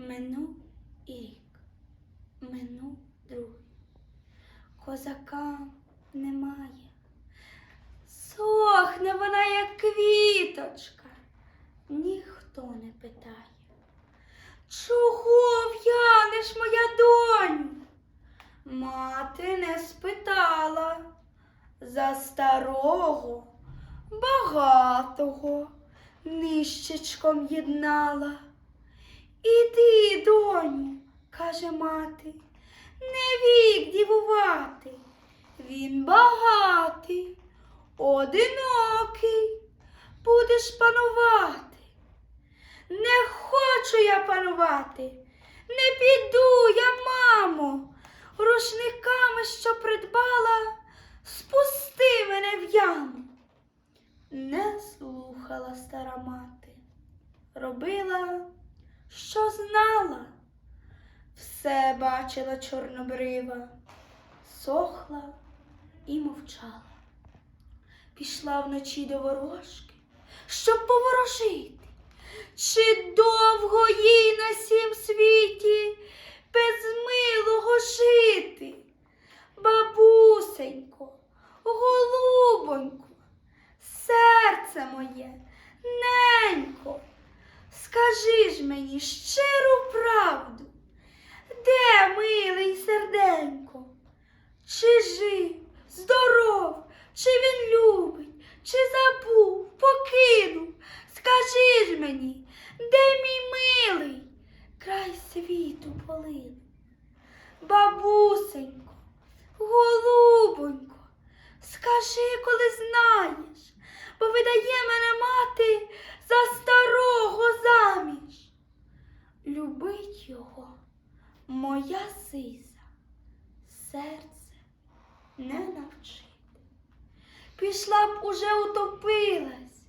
Минув і рік, минув другий. Козака немає. Сохне вона, як квіточка, ніхто не питає. Чого в'янеш, моя доню? Мати не спитала за старого, багатого нищечком єднала. Іди, доню, каже мати, не вік дівувати. Він багатий, одинокий, будеш панувати. Не хочу я панувати, не піду я, мамо, рушниками, що придбала, спусти мене в яму. Не слухала стара мати, робила, що знала, все бачила чорнобрива, сохла і мовчала. Пішла вночі до ворожки, щоб поворожити. Чи довго їй на сім світі без милого жити? Бабусенько, голубонько, серце моє, скажи ж мені щиру правду, де милий серденько? Чи жив, здоров, чи він любить, чи забув, покинув? Скажи ж мені, де мій милий, край світу полин? Бабусенько, голубонько, скажи, коли знаєш, бо видає мене мати за старого заміж. Любить його моя сиза, серце не навчити. Пішла б уже утопилась,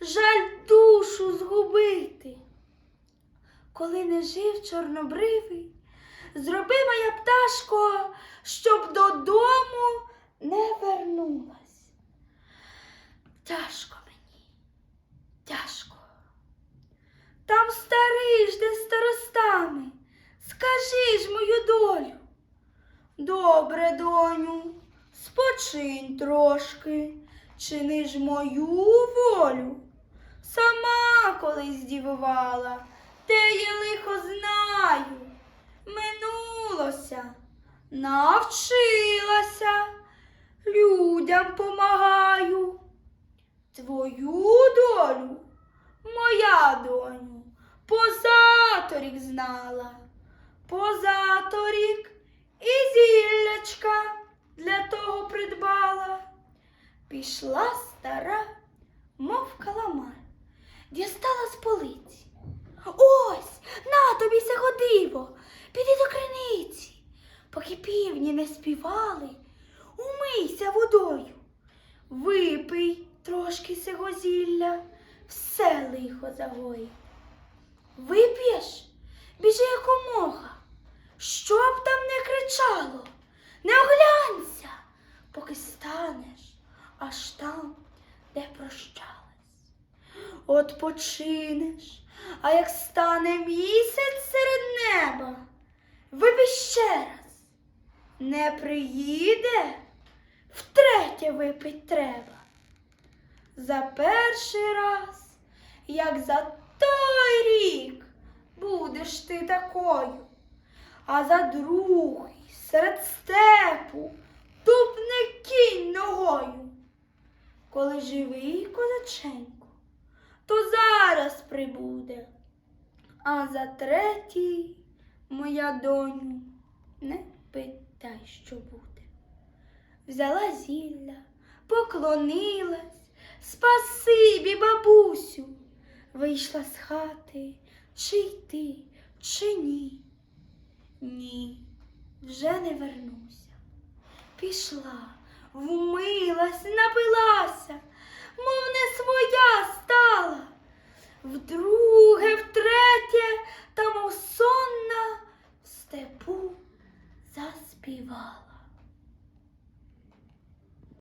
жаль душу згубити. Коли не жив чорнобривий, зроби моя пташко, щоб додому не вернулась. Тяжко. Там старий жде старостами, скажи ж мою долю. Добре, доню, спочинь трошки, чини ж мою волю. Сама колись дівувала, те я лихо знаю. Минулося, навчилася, людям помагаю. Твою долю, моя доню, позаторік знала, позаторік і зіллячка для того придбала. Пішла стара, мов каламар, дістала з полиці. Ось, на тобі сього диво, піди до криниці. Поки півні не співали, умийся водою. Випий трошки сього зілля, все лихо загоїть. Вип'єш, де прощались. От починеш, а як стане місяць серед неба, випий ще раз. Не приїде, втретє випить треба. За перший раз, як за той рік, будеш ти такою, а за другий серед степу ногою. Живий козаченько, то зараз прибуде, а за третій, моя доню, не питай, що буде. Взяла зілля, поклонилась, спасибі, бабусю, вийшла з хати, чи йти, чи ні. Ні, вже не вернуся. Пішла, вмилась, напилася, мов не своя стала, вдруге, втретє, та мов сонна в степу заспівала.